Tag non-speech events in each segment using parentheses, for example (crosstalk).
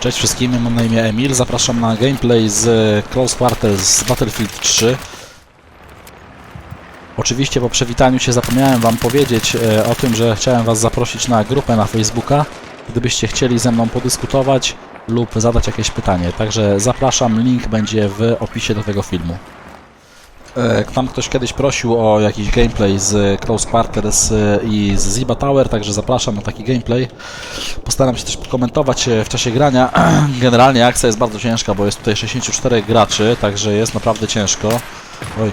Cześć wszystkim, mam na imię Emil. Zapraszam na gameplay z Close Quarters z Battlefield 3. Oczywiście po przywitaniu się zapomniałem Wam powiedzieć e, o tym, że chciałem Was zaprosić na grupę na Facebooka, gdybyście chcieli ze mną podyskutować lub zadać jakieś pytanie. Także zapraszam, link będzie w opisie do tego filmu. E, Tam ktoś kiedyś prosił o jakiś gameplay z Close Quarters i z Ziba Tower, także zapraszam na taki gameplay. Postaram się też komentować e, w czasie grania. (clears throat) Generalnie akcja jest bardzo ciężka, bo jest tutaj 64 graczy, także jest naprawdę ciężko. Oj,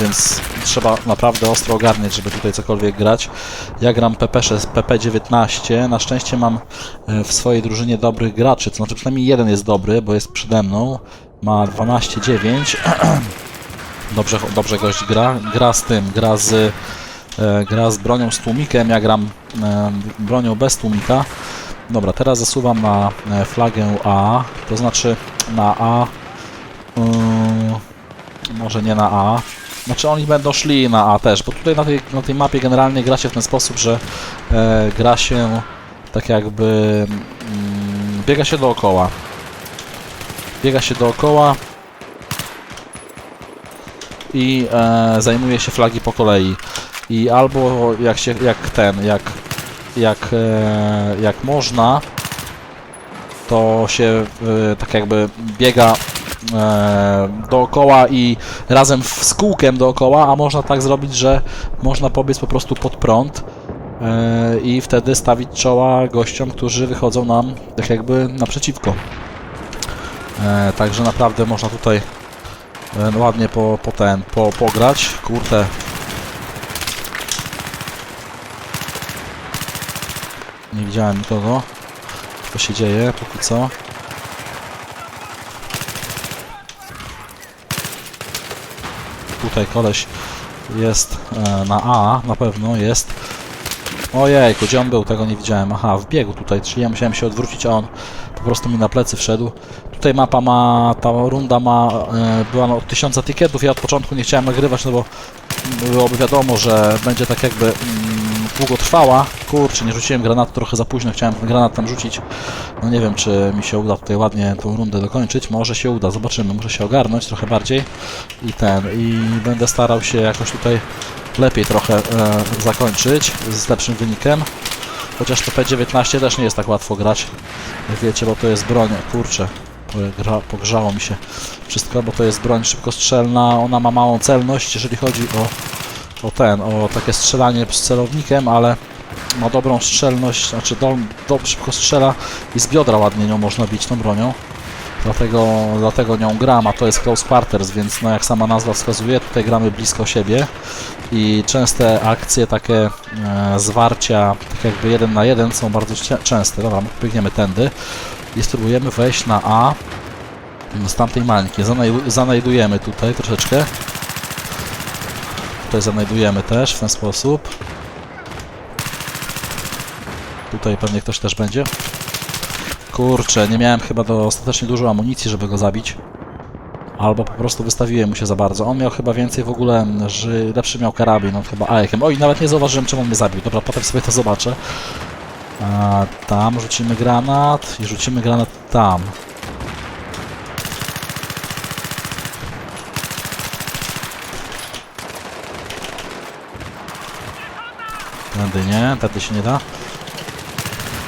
więc trzeba naprawdę ostro ogarniać, żeby tutaj cokolwiek grać. Ja gram PP6, PP19. Na szczęście mam e, w swojej drużynie dobrych graczy, to znaczy przynajmniej jeden jest dobry, bo jest przede mną. Ma 12-9. (clears throat) Dobrze, dobrze gość gra. Gra z tym, gra z, e, gra z bronią z tłumikiem, ja gram e, bronią bez tłumika. Dobra, teraz zasuwam na e, flagę A, to znaczy na A, może nie na A, znaczy oni będą szli na A też, bo tutaj na tej, na tej mapie generalnie gra się w ten sposób, że e, gra się tak jakby, mm, biega się dookoła. Biega się dookoła, i e, zajmuje się flagi po kolei. I albo jak się, jak ten, jak, jak, e, jak można, to się e, tak jakby biega e, dookoła i razem z kółkiem dookoła, a można tak zrobić, że można pobiec po prostu pod prąd e, i wtedy stawić czoła gościom, którzy wychodzą nam tak jakby naprzeciwko. E, także naprawdę można tutaj ładnie po, po ten, po, pograć. Kurde. Nie widziałem nikogo. Co się dzieje póki co. Tutaj koleś jest e, na A, na pewno jest. Ojejku, gdzie on był? Tego nie widziałem. Aha, w biegu tutaj, czyli ja musiałem się odwrócić, a on po prostu mi na plecy wszedł. Tutaj mapa ma, ta runda ma, e, była no, od 1000 etykietów, ja od początku nie chciałem nagrywać, no bo byłoby wiadomo, że będzie tak jakby mm, długo trwała. Kurczę, nie rzuciłem granatu trochę za późno, chciałem ten granat tam rzucić. No nie wiem, czy mi się uda tutaj ładnie tą rundę dokończyć. Może się uda, zobaczymy, muszę się ogarnąć trochę bardziej i ten, i będę starał się jakoś tutaj lepiej trochę e, zakończyć z lepszym wynikiem. Chociaż to P19 też nie jest tak łatwo grać. Wiecie, bo to jest broń, kurczę, pogrzało mi się wszystko, bo to jest broń szybkostrzelna, ona ma małą celność, jeżeli chodzi o, o ten, o takie strzelanie z celownikiem, ale ma dobrą strzelność, znaczy do, do, szybko strzela i z biodra ładnie nią można bić tą bronią. Dlatego, dlatego nią gram, a to jest Close Quarters, więc no jak sama nazwa wskazuje, tutaj gramy blisko siebie i częste akcje, takie e, zwarcia, tak jakby jeden na jeden są bardzo częste. Dobra, biegniemy tędy i spróbujemy wejść na A z tamtej mańki. Zanaj- Zanajdujemy tutaj troszeczkę. Tutaj zanajdujemy też w ten sposób. Tutaj pewnie ktoś też będzie. Kurczę, nie miałem chyba dostatecznie dużo amunicji, żeby go zabić. Albo po prostu wystawiłem mu się za bardzo. On miał chyba więcej w ogóle, że lepszy miał karabin, on chyba AEK-em. Oj, nawet nie zauważyłem, czemu mnie zabił. Dobra, potem sobie to zobaczę. A, tam rzucimy granat i rzucimy granat tam. Tędy nie, tędy się nie da.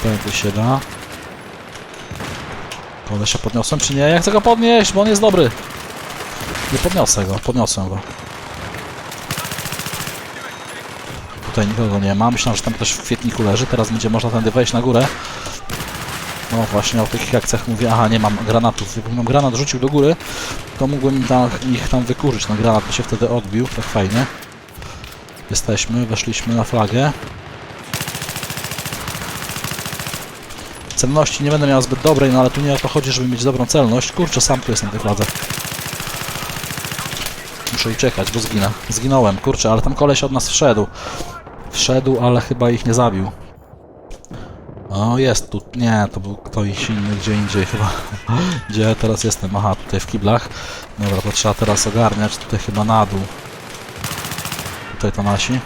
Tędy się da. Kolesia podniosłem czy nie? Ja chcę go podnieść, bo on jest dobry. Nie podniosę go, podniosłem go. Tutaj nikogo nie ma. Myślałem, że tam ktoś w kwietniku leży. Teraz będzie można tędy wejść na górę. No właśnie o takich akcjach mówię. Aha, nie mam granatów. Nam granat rzucił do góry, to mógłbym tam, ich tam wykurzyć. No granat by się wtedy odbił. Tak fajnie. Jesteśmy, weszliśmy na flagę. Celności nie będę miał zbyt dobrej, no ale tu nie o to chodzi, żeby mieć dobrą celność. Kurczę, sam tu jestem na tej fladze. Muszę uciekać, bo zginę. Zginąłem, kurczę, ale tam koleś od nas wszedł. Wszedł, ale chyba ich nie zabił. O, jest tu. Nie, to był ktoś inny, gdzie indziej chyba. (laughs) Gdzie ja teraz jestem? Aha, tutaj w kiblach. Dobra, to trzeba teraz ogarniać. Tutaj chyba na dół. Tutaj to nasi.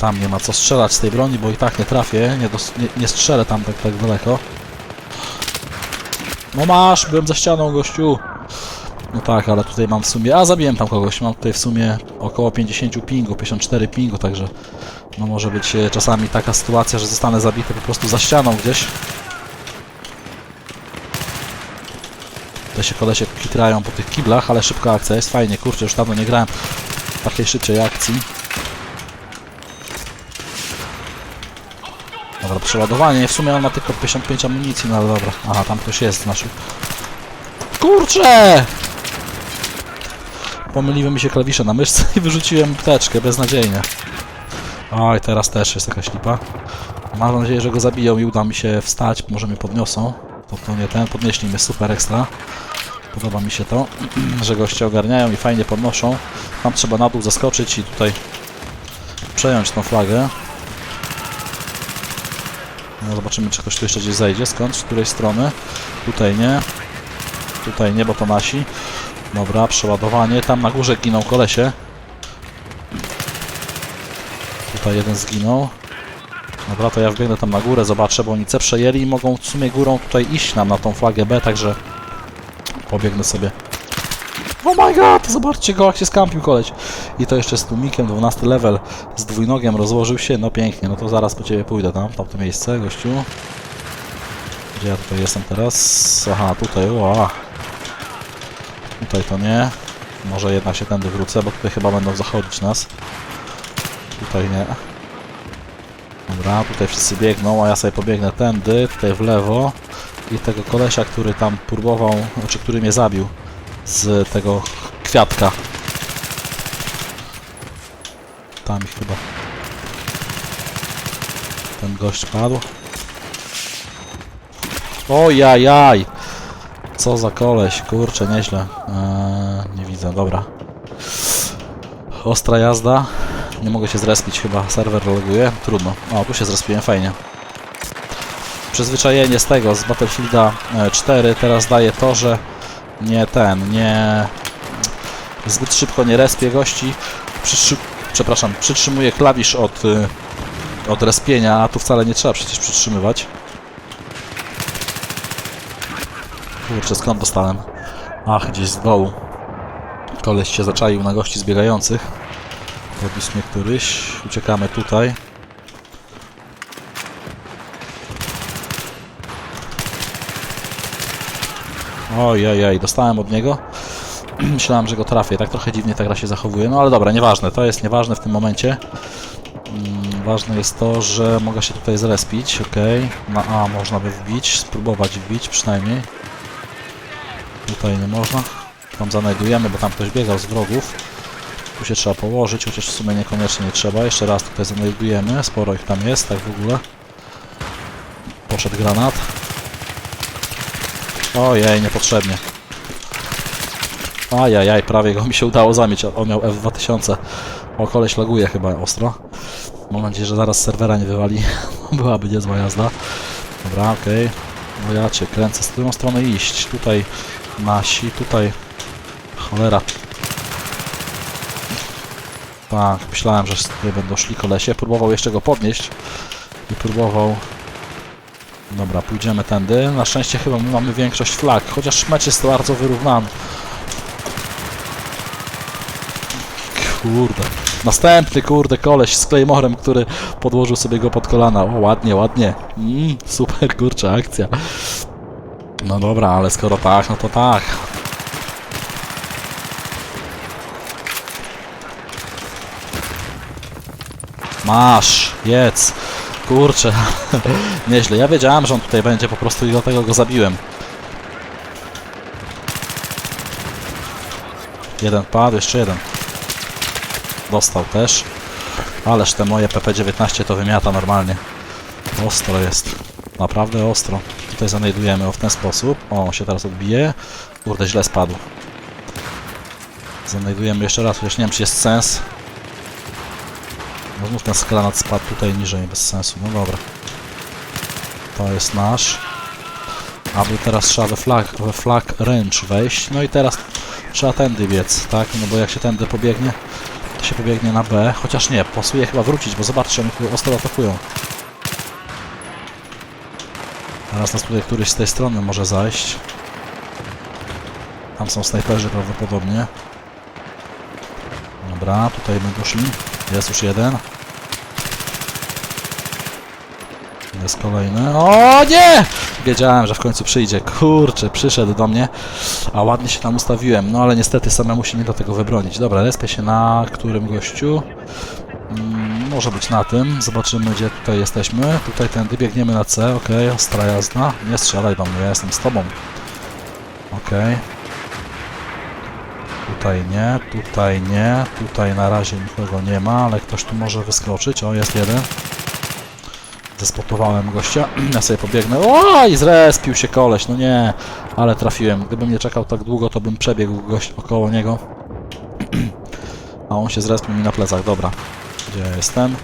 Tam nie ma co strzelać z tej broni, bo i tak nie trafię, nie, dos- nie, nie strzelę tam tak, tak daleko. No masz, byłem za ścianą, gościu. No tak, ale tutaj mam w sumie... A, zabiłem tam kogoś. Mam tutaj w sumie około 50 pingu, 54 pingu, także... No może być e, czasami taka sytuacja, że zostanę zabity po prostu za ścianą gdzieś. Tutaj się kolesie kitrają po tych kiblach, ale szybka akcja jest fajnie. Kurczę, już dawno nie grałem w takiej szybciej akcji. Dobra, przeładowanie. W sumie on ma tylko 55 amunicji, no ale dobra. Aha, tam ktoś jest, znaczy. Kurczę! Pomyliły mi się klawisze na myszce i wyrzuciłem teczkę beznadziejnie. Oj, teraz też jest jakaś lipa. Mam nadzieję, że go zabiją i uda mi się wstać, może mnie podniosą. To, to nie ten, podnieśli mnie super ekstra. Podoba mi się to, (clears throat) że goście ogarniają i fajnie podnoszą. Tam trzeba na dół zaskoczyć i tutaj przejąć tą flagę. No, zobaczymy, czy ktoś tu jeszcze gdzieś zejdzie. Skąd? Z której strony? Tutaj nie. Tutaj nie, bo to nasi. Dobra, przeładowanie. Tam na górze giną kolesie. Tutaj jeden zginął. Dobra, to ja wbiegnę tam na górę, zobaczę, bo oni C przejęli i mogą w sumie górą tutaj iść nam na tą flagę B, także pobiegnę sobie. Oh my god, zobaczcie go, jak się skampił koleś. I to jeszcze z tłumikiem, 12 level, z dwójnogiem rozłożył się, no pięknie, no to zaraz po ciebie pójdę tam, w tamto miejsce, gościu. Gdzie ja tutaj jestem teraz? Aha, tutaj, ła. Tutaj to nie. Może jednak się tędy wrócę, bo tutaj chyba będą zachodzić nas. Tutaj nie. Dobra, tutaj wszyscy biegną, a ja sobie pobiegnę tędy, tutaj w lewo. I tego kolesia, który tam próbował, znaczy który mnie zabił z tego kwiatka. Tam ich chyba. Ten gość padł. Ojajaj! Co za koleś, kurczę, nieźle. Eee, nie widzę, dobra. Ostra jazda. Nie mogę się zrespić, chyba serwer loguje. Trudno. O, tu się zrespiłem, fajnie. Przyzwyczajenie z tego, z Battlefielda e, 4 teraz daje to, że nie ten, nie... Zbyt szybko nie respię gości. Przepraszam, przytrzymuję klawisz od, y, od respienia, a tu wcale nie trzeba przecież przytrzymywać. Kurczę, skąd dostałem? Ach, gdzieś z dołu. Koleś się zaczaił na gości zbiegających. Podniósł mnie któryś. Uciekamy tutaj. Ojej, dostałem od niego. (clears throat) Myślałem, że go trafię. Tak trochę dziwnie ta gra się zachowuje. No ale dobra, nieważne. To jest nieważne w tym momencie. Mm, Ważne jest to, że mogę się tutaj zrespić. Ok. Na A można by wbić. Spróbować wbić przynajmniej. Tutaj nie można. Tam zanajdujemy, bo tam ktoś biegał z wrogów. Tu się trzeba położyć, chociaż w sumie niekoniecznie nie trzeba. Jeszcze raz tutaj znajdujemy. Sporo ich tam jest, tak w ogóle. Poszedł granat. Ojej, niepotrzebnie. Ajajaj, prawie go mi się udało zamieć. On miał F2000. O, koleś laguje chyba ostro. Mam nadzieję, że zaraz serwera nie wywali. (laughs) Byłaby niezła jazda. Dobra, okej. No ja cię kręcę. Z którą stronę iść? Tutaj nasi, tutaj... Cholera. Tak, myślałem, że tutaj będą szli kolesie. Próbował jeszcze go podnieść. I próbował Dobra, pójdziemy tędy. Na szczęście chyba my mamy większość flag, chociaż mecz jest bardzo wyrównany. Kurde. Następny, kurde, koleś z Claymorem, który podłożył sobie go pod kolana. O, ładnie, ładnie. Mm, super, kurczę, akcja. No dobra, ale skoro tak, no to tak. Masz, jedz. Kurczę, (laughs) nieźle. Ja wiedziałem, że on tutaj będzie po prostu i dlatego go zabiłem. Jeden padł, jeszcze jeden. Dostał też. Ależ te moje PP-19 to wymiata normalnie. Ostro jest. Naprawdę ostro. Tutaj zanajdujemy o w ten sposób. O, się teraz odbije. Kurde, źle spadł. Zanajdujemy jeszcze raz, chociaż nie wiem, czy jest sens. No znów ten skranat spadł tutaj niżej, bez sensu. No dobra. To jest nasz. Aby teraz trzeba we flag, we flag range wejść. No i teraz trzeba tędy biec, tak? No bo jak się tędy pobiegnie, to się pobiegnie na B, chociaż nie, pasuje chyba wrócić, bo zobaczcie, oni ostro atakują. Teraz nas tutaj któryś z tej strony może zajść. Tam są snajperzy prawdopodobnie. Dobra, tutaj będą szli. Jest już jeden. Jest kolejny. O nie! Wiedziałem, że w końcu przyjdzie. Kurczę, przyszedł do mnie. A ładnie się tam ustawiłem. No ale niestety samemu się nie da tego wybronić. Dobra, respię się na którym gościu. Może być na tym. Zobaczymy, gdzie tutaj jesteśmy. Tutaj tędy biegniemy na C. Okej, ostra jazda. Nie strzelaj do mnie, ja jestem z tobą. Okej. Tutaj nie, tutaj nie, tutaj na razie nikogo nie ma, ale ktoś tu może wyskoczyć. O, jest jeden. Zespotowałem gościa. (clears throat) Ja sobie pobiegnę. O, i zrespił się koleś, no nie. Ale trafiłem. Gdybym nie czekał tak długo, to bym przebiegł gość około niego. (clears throat) A on się zrespił mi na plecach. Dobra. Gdzie ja jestem?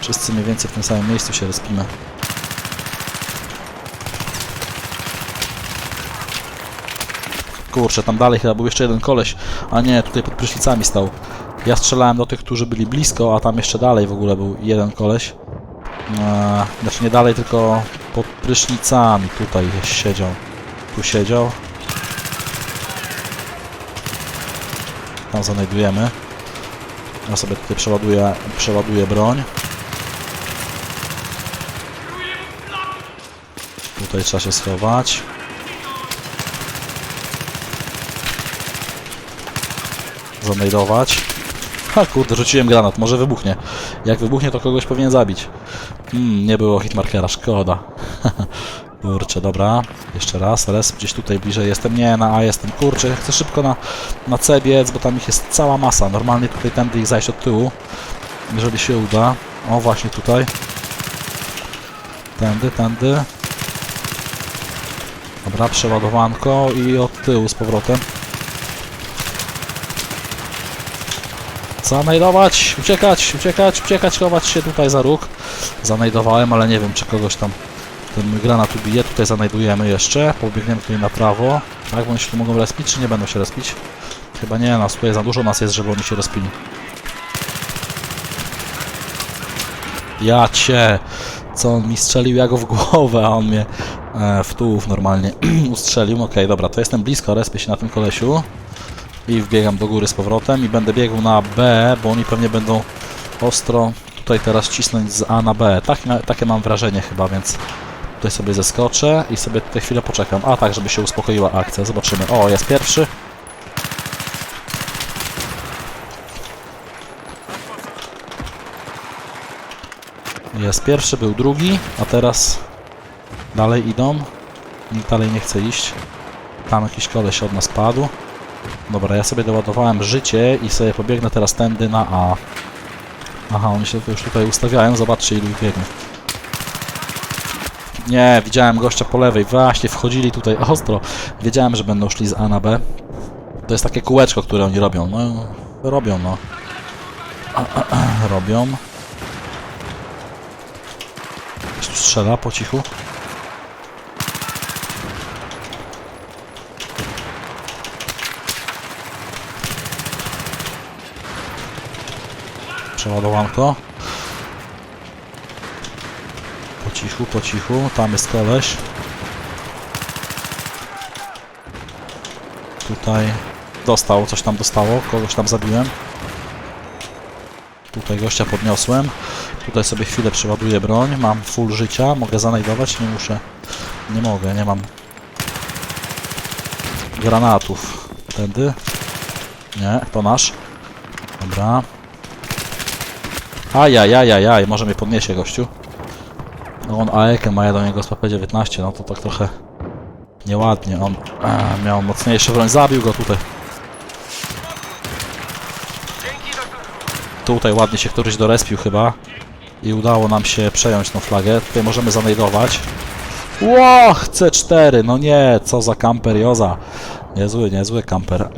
Wszyscy mniej więcej w tym samym miejscu się respimy. Kurczę, tam dalej chyba był jeszcze jeden koleś. A nie, tutaj pod prysznicami stał. Ja strzelałem do tych, którzy byli blisko, a tam jeszcze dalej w ogóle był jeden koleś. Eee, znaczy nie dalej, tylko pod prysznicami tutaj siedział. Tu siedział. Tam znajdujemy. Ja sobie tutaj przeładuję, przeładuję broń. Tutaj trzeba się schować. Zanajdować. Ha kurde, rzuciłem granat, może wybuchnie. Jak wybuchnie, to kogoś powinien zabić. Hmm, nie było hitmarkera, szkoda. (laughs) Kurczę, dobra. Jeszcze raz, res gdzieś tutaj bliżej jestem. Nie, na A jestem. Kurczę, chcę szybko na, na C biec, bo tam ich jest cała masa. Normalnie tutaj tędy ich zajść od tyłu. Jeżeli się uda. O, właśnie tutaj. Tędy, tędy. Dobra, przeładowanko i od tyłu z powrotem. Zanajdować, uciekać, uciekać, uciekać, chować się tutaj za róg. Zanajdowałem, ale nie wiem, czy kogoś tam ten granat ubije. Tutaj zanajdujemy jeszcze. Pobiegniemy tutaj na prawo. Tak, oni się tu mogą respić, czy nie będą się respić? Chyba nie, nas tutaj za dużo nas jest, żeby oni się respili. Ja cię! Co on mi strzelił? Ja go w głowę, a on mnie e, w tułów normalnie (clears throat) ustrzelił. Okej, dobra, to jestem blisko, respię się na tym kolesiu. I wbiegam do góry z powrotem i będę biegł na B, bo oni pewnie będą ostro tutaj teraz cisnąć z A na B. Tak, takie mam wrażenie chyba, więc tutaj sobie zeskoczę i sobie tutaj chwilę poczekam. A tak, żeby się uspokoiła akcja. Zobaczymy. O, jest pierwszy. Jest pierwszy, był drugi, a teraz dalej idą. Nikt dalej nie chce iść. Tam jakiś koleś od nas padł. Dobra, ja sobie doładowałem życie i sobie pobiegnę teraz tędy na A. Aha, oni się już tutaj ustawiają, zobaczcie ilu biegnie. Nie, widziałem gościa po lewej, właśnie wchodzili tutaj ostro. Wiedziałem, że będą szli z A na B. To jest takie kółeczko, które oni robią. No, robią, no. (clears throat) Robią. Ktoś tu strzela po cichu. Przeładowanko. Po cichu, po cichu. Tam jest koleś. Tutaj dostał, coś tam dostało, kogoś tam zabiłem. Tutaj gościa podniosłem. Tutaj sobie chwilę przeładuję broń. Mam full życia, mogę zanajdować, nie muszę. Nie mogę, nie mam granatów. Tędy. Nie, to nasz. Dobra. Ajajajajaj, może mnie podniesie gościu. No on AEK ma, ja do niego z PP-19, no to tak trochę nieładnie. On a, miał mocniejszy broń, zabił go tutaj. Tutaj ładnie się któryś dorespił chyba. I udało nam się przejąć tą flagę. Tutaj możemy zanajdować. Ło, C4, no nie, co za kamper Joza. Niezły, niezły kamper.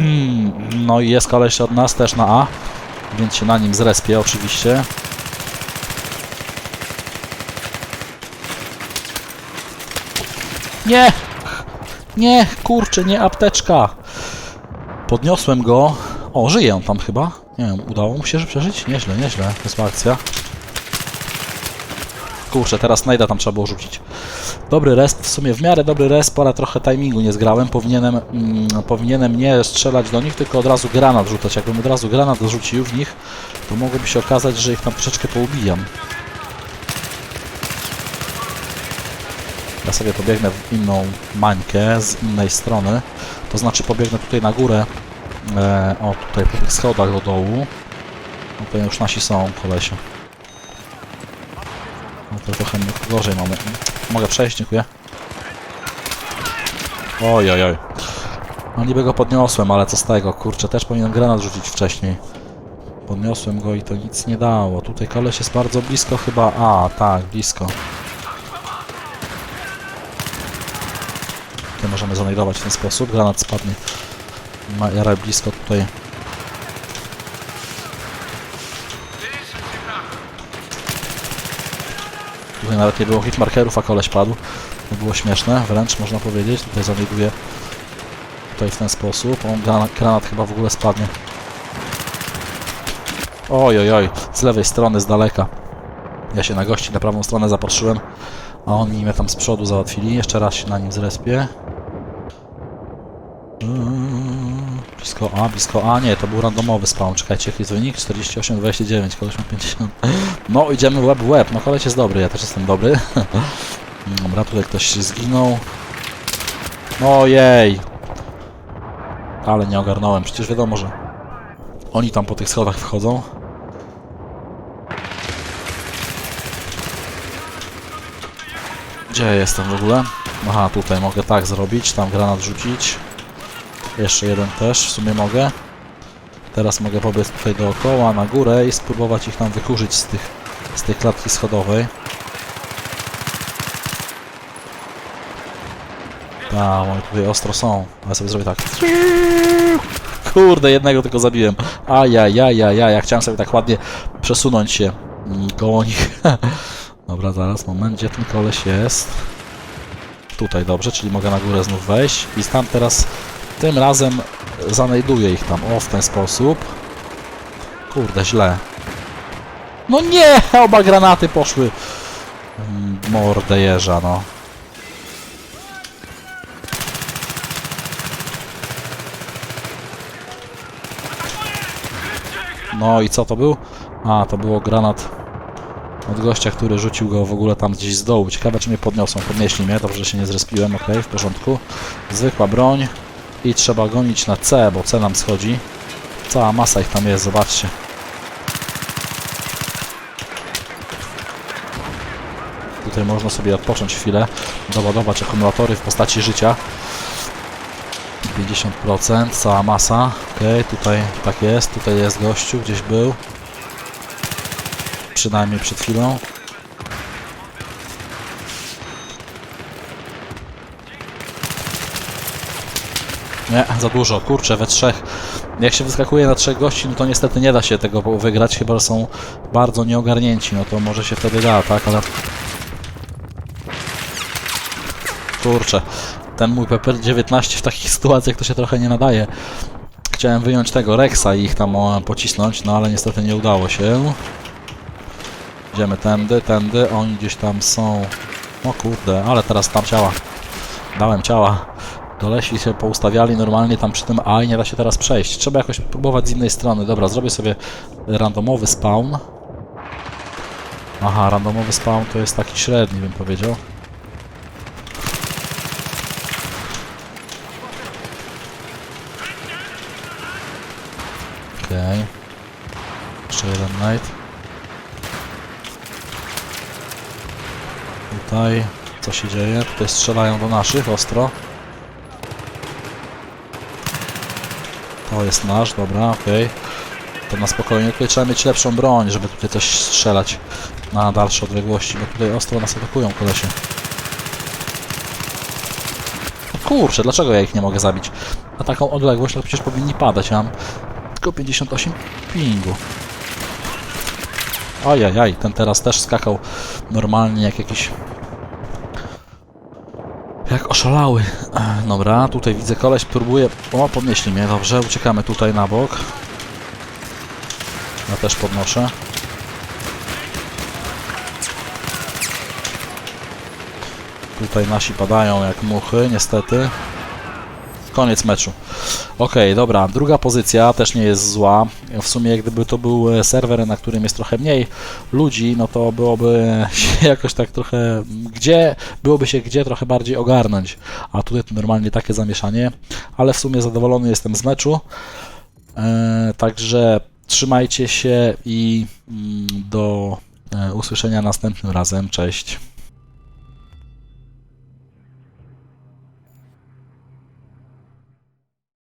(clears throat) no i jest koleś od nas też na A. Więc się na nim zrespię oczywiście. Nie! Nie, kurczę, nie apteczka. Podniosłem go. O, żyje on tam chyba. Nie wiem, udało mu się przeżyć? Nieźle, nieźle. Niezła akcja. Kurczę, teraz najda tam trzeba było rzucić. Dobry rest, w sumie w miarę dobry rest, ale trochę timingu nie zgrałem. Powinienem, mm, powinienem nie strzelać do nich, tylko od razu granat rzucać. Jakbym od razu granat rzucił w nich, to mogłoby się okazać, że ich tam troszeczkę poubijam. Sobie pobiegnę w inną mańkę z innej strony. To znaczy pobiegnę tutaj na górę. E, o, tutaj po tych schodach do dołu. No to już nasi są, kolesie. No to trochę gorzej mamy. Mogę przejść, dziękuję. Oj, oj, oj. No niby go podniosłem, ale co z tego? Kurczę, też powinienem granat rzucić wcześniej. Podniosłem go i to nic nie dało. Tutaj koleś jest bardzo blisko chyba... A, tak, blisko. Możemy zanajdować w ten sposób. Granat spadnie. Jarę blisko tutaj. Tutaj nawet nie było hitmarkerów, a koleś padł. To było śmieszne, wręcz można powiedzieć. Tutaj zanajduję tutaj w ten sposób. On granat, granat chyba w ogóle spadnie. Oj, oj, oj, z lewej strony, z daleka. Ja się na gości na prawą stronę zapatrzyłem, a oni mnie tam z przodu załatwili. Jeszcze raz się na nim zrespię. Mm, Blisko A, blisko A, nie, to był randomowy spawn. Czekajcie, jaki jest wynik? 48, 29, koleś ma 50. No, idziemy łeb w łeb. No, koleś jest dobry, ja też jestem dobry. (laughs) Dobra, tutaj ktoś zginął. Ojej! Ale nie ogarnąłem, przecież wiadomo, że oni tam po tych schodach wchodzą. Gdzie jestem w ogóle? Aha, tutaj mogę tak zrobić, tam granat rzucić. Jeszcze jeden też w sumie mogę. Teraz mogę pobiec tutaj dookoła, na górę i spróbować ich tam wykurzyć z, tych, z tej klatki schodowej. Tak, oni tutaj ostro są. Ja sobie zrobię tak. Kurde, jednego tylko zabiłem. Ajajajajaj, ja chciałem sobie tak ładnie przesunąć się koło nich. (laughs) Dobra, zaraz, moment, gdzie ten koleś jest? Tutaj, dobrze, czyli mogę na górę znów wejść i tam teraz, tym razem zanajduję ich tam, o, w ten sposób. Kurde, źle. No nie, (laughs) oba granaty poszły. Mordę jeża, no. No i co to był? A, to było granat od gościa, który rzucił go w ogóle tam gdzieś z dołu. Ciekawe, czy mnie podniosą. Podnieśli mnie, dobrze, że się nie zrespiłem, ok, w porządku. Zwykła broń i trzeba gonić na C, bo C nam schodzi. Cała masa ich tam jest, zobaczcie. Tutaj można sobie odpocząć chwilę, doładować akumulatory w postaci życia. 50%, cała masa. Ok, tutaj tak jest, tutaj jest gościu, gdzieś był. Przynajmniej przed chwilą. Nie, za dużo, kurczę, we trzech. Jak się wyskakuje na trzech gości, no to niestety nie da się tego wygrać, chyba są bardzo nieogarnięci, no to może się wtedy da, tak, ale... Kurczę, ten mój PPR-19 w takich (laughs) sytuacjach to się trochę nie nadaje. Chciałem wyjąć tego Rexa i ich tam pocisnąć, no ale niestety nie udało się. Idziemy tędy, tędy, oni gdzieś tam są. O kurde, ale teraz tam ciała. Dałem ciała. Dolesi się poustawiali normalnie tam przy tym A i nie da się teraz przejść. Trzeba jakoś próbować z innej strony. Dobra, zrobię sobie randomowy spawn. Aha, randomowy spawn to jest taki średni, bym powiedział. Okej. Jeszcze jeden night. Tutaj co się dzieje? Tutaj strzelają do naszych ostro. To jest nasz, dobra, okej. To na spokojnie. Tutaj trzeba mieć lepszą broń, żeby tutaj coś strzelać na dalsze odległości, bo tutaj ostro nas atakują kolesie. No kurczę, dlaczego ja ich nie mogę zabić? Na taką odległość to przecież powinni padać, ja mam tylko 58 pingu. Ajajaj, ten teraz też skakał normalnie jak jakiś... Jak oszalały. Ech, Dobra, tutaj widzę koleś, próbuje... O, podnieśli mnie, dobrze, uciekamy tutaj na bok. też podnoszę. Tutaj nasi padają jak muchy, niestety. Koniec meczu. Okej, dobra, druga pozycja też nie jest zła. W sumie gdyby to był e, serwer, na którym jest trochę mniej ludzi, no to byłoby (laughs) się jakoś tak trochę gdzie, byłoby się gdzie trochę bardziej ogarnąć. A tutaj to normalnie takie zamieszanie, ale w sumie zadowolony jestem z meczu. E, także trzymajcie się i mm, do e, usłyszenia następnym razem. Cześć.